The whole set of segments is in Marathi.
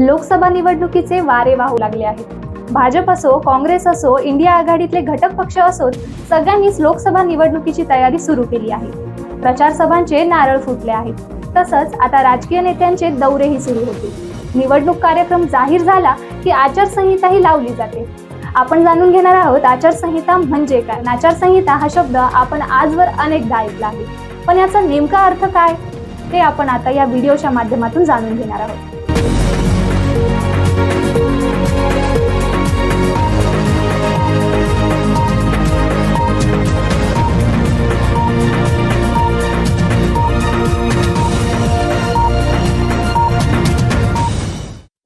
लोकसभा निवडणुकीचे वारे वाहू लागले आहेत. भाजप असो काँग्रेस असो इंडिया आघाडीतले घटक पक्ष असोत सगळ्यांनीच लोकसभा निवडणुकीची तयारी सुरू केली आहे. प्रचार सभांचे नारळ फुटले आहेत. तसंच आता राजकीय नेत्यांचे दौरेही सुरू होतील. निवडणूक कार्यक्रम जाहीर झाला की आचारसंहिताही लावली जाते. आपण जाणून घेणार आहोत आचारसंहिता म्हणजे काय? आचारसंहिता हा शब्द आपण आजवर अनेकदा ऐकला आहे. पण याचा नेमका अर्थ काय? ते आपण आता या व्हिडिओच्या माध्यमातून जाणून घेणार आहोत.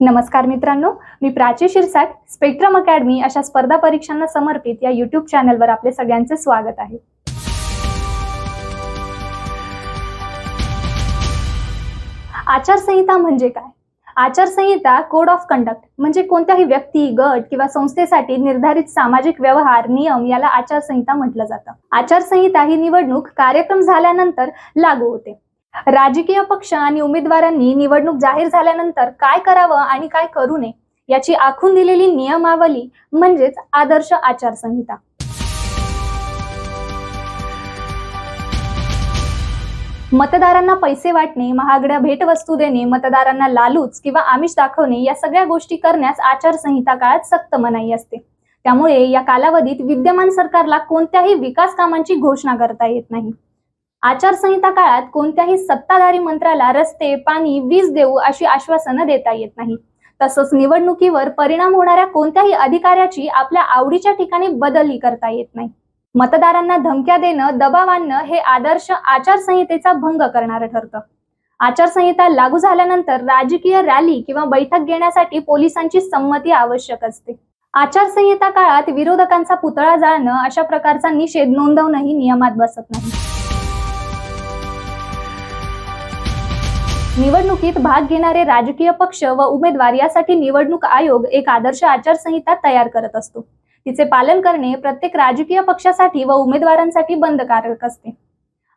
नमस्कार मित्रांनो मी प्राची शिरसाट स्पेक्ट्रम अकॅडमी अशा स्पर्धा परीक्षांना समर्पित या युट्यूब चॅनलवर आपले सगळ्यांचे स्वागत आहे. आचारसंहिता म्हणजे काय? आचारसंहिता कोड ऑफ कंडक्ट म्हणजे कोणत्याही व्यक्ती गट किंवा संस्थेसाठी निर्धारित सामाजिक व्यवहार नियम याला आचारसंहिता म्हटलं जातं. आचारसंहिता ही निवडणूक कार्यक्रम झाल्यानंतर लागू होते. राजकीय पक्ष आणि उमेदवारांनी निवडणूक जाहीर झाल्यानंतर काय करावं आणि काय करू नये याची आखून दिलेली नियमावली म्हणजेच आदर्श आचारसंहिता. मतदारांना पैसे वाटणे महागड्या भेटवस्तू देणे मतदारांना लालूच किंवा आमिष दाखवणे या सगळ्या गोष्टी करण्यास आचारसंहिता काळात सक्त मनाई असते. त्यामुळे या कालावधीत विद्यमान सरकारला कोणत्याही विकास कामांची घोषणा करता येत नाही. आचारसंहिता काळात कोणत्याही सत्ताधारी मंत्र्याला रस्ते पाणी वीज देऊ अशी आश्वासनं देता येत नाही. तसंच निवडणुकीवर परिणाम होणाऱ्या कोणत्याही अधिकाऱ्याची आपल्या आवडीच्या ठिकाणी बदली करता येत नाही. मतदारांना धमक्या देणं दबाव आणणं हे आदर्श आचारसंहितेचा भंग करणारं ठरतं. आचारसंहिता लागू झाल्यानंतर राजकीय रॅली किंवा बैठक घेण्यासाठी पोलिसांची संमती आवश्यक असते. आचारसंहिता काळात विरोधकांचा पुतळा जाळणं अशा प्रकारचा निषेध नोंदवणंही नियमात बसत नाही. निवडणुकीत भाग घेणारे राजकीय पक्ष व उमेदवार यासाठी निवडणूक आयोग एक आदर्श आचारसंहिता तयार करत असतो. तिचे पालन करणे प्रत्येक राजकीय पक्षासाठी व उमेदवारांसाठी बंधकारक असते.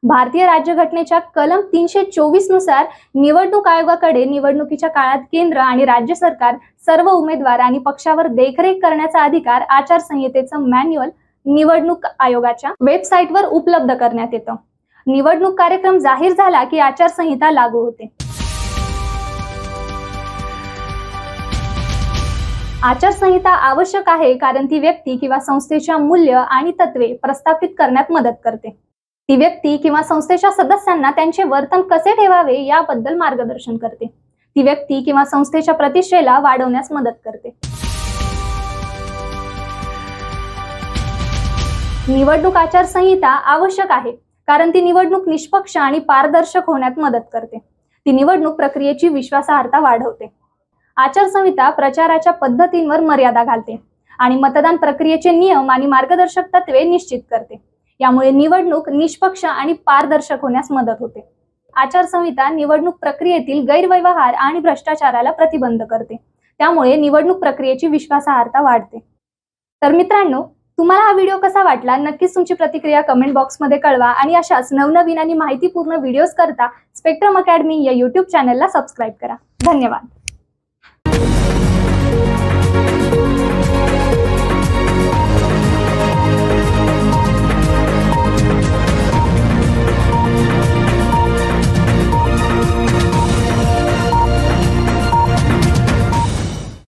भारतीय राज्यघटनेच्या कलम तीनशे चोवीसनुसार निवडणूक आयोगाकडे निवडणुकीच्या काळात केंद्र आणि राज्य सरकार सर्व उमेदवार आणि पक्षावर देखरेख करण्याचा अधिकार आचारसंहितेचं मॅन्युअल निवडणूक आयोगाच्या वेबसाईटवर उपलब्ध करण्यात येतं. निवडणूक कार्यक्रम जाहीर झाला की आचारसंहिता लागू होते. आचारसंहिता आवश्यक आहे कारण ती व्यक्ती किंवा संस्थेच्या मूल्य आणि तत्वे प्रस्थापित करण्यात मदत करते. ती व्यक्ती किंवा संस्थेच्या सदस्यांना त्यांचे वर्तन कसे ठेवावे याबद्दल मार्गदर्शन करते. ती व्यक्ती किंवा संस्थेच्या प्रतिष्ठेला वाढवण्यास मदत करते. निवडणूक आचारसंहिता आवश्यक आहे कारण ती निवडणूक निष्पक्ष आणि पारदर्शक होण्यात मदत करते. ती निवडणूक प्रक्रियेची विश्वासार्हता वाढवते. आचारसंहिता प्रचाराच्या पद्धतींवर मर्यादा घालते आणि मतदान प्रक्रियेचे नियम आणि मार्गदर्शक तत्वे निश्चित करते. यामुळे निवडणूक निष्पक्ष आणि पारदर्शक होण्यास मदत होते. आचारसंहिता निवडणूक प्रक्रियेतील गैरव्यवहार आणि भ्रष्टाचाराला प्रतिबंध करते. त्यामुळे निवडणूक प्रक्रियेची विश्वासार्हता वाढते. तर मित्रांनो तुम्हाला हा व्हिडिओ कसा वाटला? नक्कीच तुमची प्रतिक्रिया कमेंट बॉक्समध्ये कळवा आणि अशाच नवनवीन आणि माहितीपूर्ण व्हिडिओज करता स्पेक्ट्रम अकॅडमी या युट्यूब चॅनलला सबस्क्राईब करा. धन्यवाद.